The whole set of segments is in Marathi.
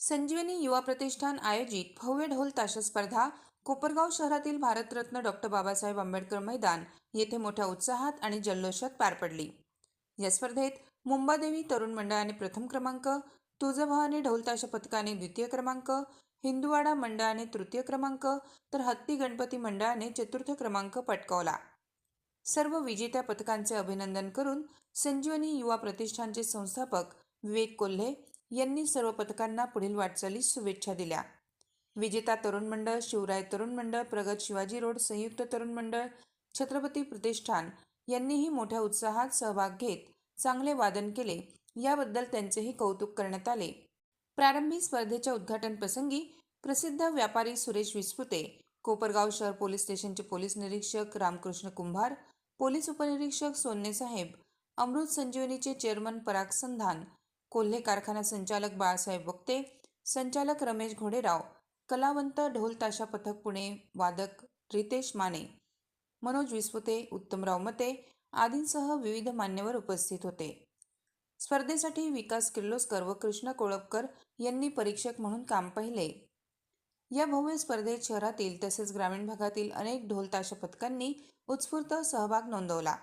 संजीवनी युवा प्रतिष्ठान आयोजित भव्य ढोल ताशा स्पर्धा कोपरगाव शहरातील भारतरत्न डॉक्टर बाबासाहेब आंबेडकर मैदान येथे मोठ्या उत्साहात आणि जल्लोषात पार पडली. या स्पर्धेत मुंबादेवी तरुण मंडळाने प्रथम क्रमांक तुळजाभवानी ढोलताशा पथकाने द्वितीय क्रमांक हिंदुवाडा मंडळाने तृतीय क्रमांक तर हत्ती गणपती मंडळाने चतुर्थ क्रमांक पटकावला. सर्व विजेत्या पथकांचे अभिनंदन करून संजीवनी युवा प्रतिष्ठानचे संस्थापक विवेक कोल्हे यांनी सर्व पथकांना पुढील वाटचालीस शुभेच्छा दिल्या. विजेता तरुण मंडळ शिवराय तरुण मंडळ प्रगत शिवाजी रोड संयुक्त तरुण मंडळ छत्रपती प्रतिष्ठान यांनीही मोठ्या उत्साहात सहभाग घेत चांगले वादन केले. याबद्दल त्यांचेही कौतुक करण्यात आले. प्रारंभी स्पर्धेच्या उद्घाटन प्रसंगी प्रसिद्ध व्यापारी सुरेश विस्पुते कोपरगाव शहर पोलीस स्टेशनचे पोलीस निरीक्षक रामकृष्ण कुंभार पोलीस उपनिरीक्षक सोन्ने साहेब अमृत संजीवनीचे चेअरमन पराग संधान कोल्हे कारखाना संचालक बाळासाहेब वक्ते संचालक रमेश घोडेराव कलावंत ढोल ताशा पथक पुणे वादक रितेश माने मनोज विस्पुते उत्तमराव मते आदींसह विविध मान्यवर उपस्थित होते. स्पर्धेसाठी विकास किर्लोस्कर व कृष्ण कोळपकर यांनी परीक्षक म्हणून काम पाहिले. या भव्य स्पर्धेत शहरातील तसेच ग्रामीण भागातील अनेक ढोल ताशा पथकांनी उत्स्फूर्त सहभाग नोंदवला.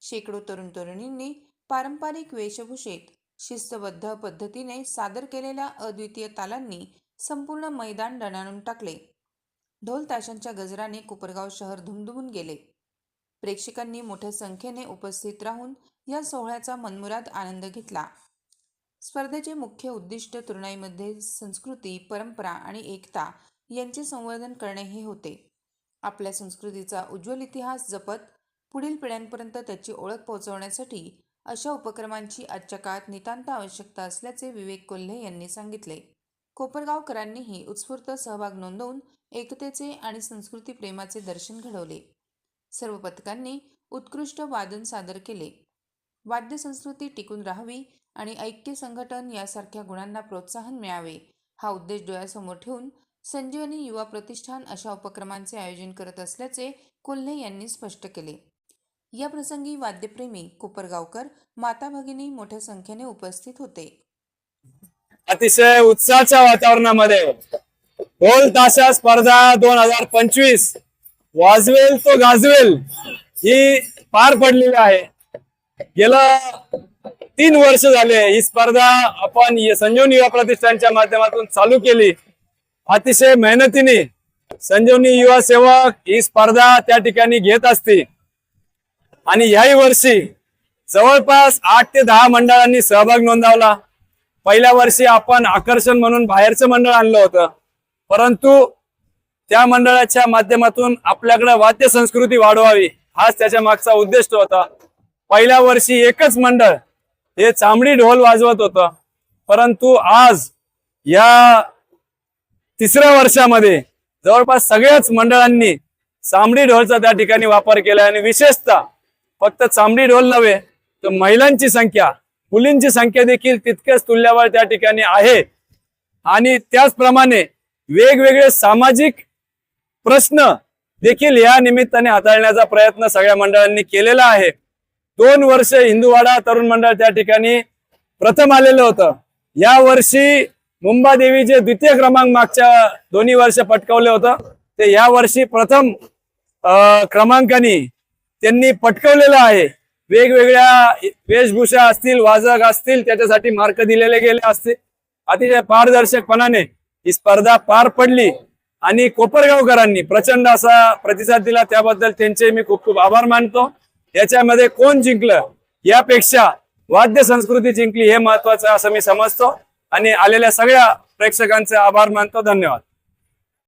शेकडो तरुण तरुणींनी पारंपरिक वेशभूषेत शिस्तबद्ध पद्धतीने सादर केलेल्या अद्वितीय तालांनी संपूर्ण मैदान दणाणून टाकले. ढोल ताशांच्या गजराने कोपरगाव शहर धुमधुमून गेले. प्रेक्षकांनी मोठ्या संख्येने उपस्थित राहून या सोहळ्याचा मनमुराद आनंद घेतला. स्पर्धेचे मुख्य उद्दिष्ट तरुणाईमध्ये संस्कृती परंपरा आणि एकता यांचे संवर्धन करणे हे होते. आपल्या संस्कृतीचा उज्ज्वल इतिहास जपत पुढील पिढ्यांपर्यंत त्याची ओळख पोहोचवण्यासाठी अशा उपक्रमांची आजच्या काळात नितांत आवश्यकता असल्याचे विवेक कोल्हे यांनी सांगितले. कोपरगावकरांनीही उत्स्फूर्त सहभाग नोंदवून एकतेचे आणि संस्कृती प्रेमाचे दर्शन घडवले. सर्व पथकांनी उत्कृष्ट वादन सादर केले. वाद्य संस्कृती टिकून राहावी आणि ऐक्य संघटन यासारख्या गुणांना प्रोत्साहन मिळावे हा उद्देश डोळ्यासमोर ठेवून संजीवनी युवा प्रतिष्ठान अशा उपक्रमांचे आयोजन करत असल्याचे कोल्हे यांनी स्पष्ट केले. या प्रसंगी वाद्यप्रेमी कोपरगावकर माता भगिनी मोठ्या संख्येने उपस्थित होते. अतिशय उत्साहाच्या वातावरणामध्ये ढोल ताशा स्पर्धा दोन हजार पंचवीस वाजवेल तो गाजवेल ही पार पडलेली आहे. गेला तीन वर्ष झाले ही स्पर्धा आपण संजीवनी युवा प्रतिष्ठानच्या माध्यमातून चालू केली. अतिशय मेहनतीने संजीवनी युवा सेवक ही स्पर्धा त्या ठिकाणी घेत असते. आणि याही वर्षी जवळपास आठ ते दहा मंडळांनी सहभाग नोंदवला. पहिल्या वर्षी आपण आकर्षण म्हणून बाहेरचं मंडळ आणलं होतं. परंतु त्या मंडळाच्या माध्यमातून आपल्याकडे वाद्य संस्कृती वाढवावी हाच त्याच्या मागचा उद्देश होता. पहिल्या वर्षी एकच मंडळ हे चांबडी ढोल वाजवत होतं. परंतु आज या तिसऱ्या वर्षामध्ये जवळपास सगळ्याच मंडळांनी चांबडी ढोलचा त्या ठिकाणी वापर केला आणि विशेषतः फक्त चांबडी ढोल नव्हे तर महिलांची संख्या मुलींची संख्या देखील तितक्याच तुल्यबळ त्या ठिकाणी आहे. आणि त्याचप्रमाणे वेगवेगळे सामाजिक प्रश्न देखील या निमित्ताने हाताळण्याचा प्रयत्न सगळ्या मंडळांनी केलेला आहे. दोन वर्ष हिंदूवाडा तरुण मंडळ त्या ठिकाणी प्रथम आलेलं होतं. या वर्षी मुंबादेवीचे द्वितीय क्रमांक मागच्या दोन्ही वर्ष पटकवलं होतं. ते या वर्षी प्रथम अं, क्रमांकाने त्यांनी पटकवलेलं आहे. वेगवेगळ्या वेशभूषा असतील वाजक असतील त्याच्यासाठी मार्क दिलेले गेले असतील अतिशय पारदर्शकपणाने ही स्पर्धा पार पडली आणि कोपरगावकरांनी प्रचंड असा प्रतिसाद दिला. त्याबद्दल त्यांचे मी खूप खूप आभार मानतो. याच्यामध्ये कोण जिंकलं यापेक्षा वाद्य संस्कृती जिंकली हे महत्वाचं असं मी समजतो. आणि आलेल्या सगळ्या प्रेक्षकांचे आभार मानतो. धन्यवाद.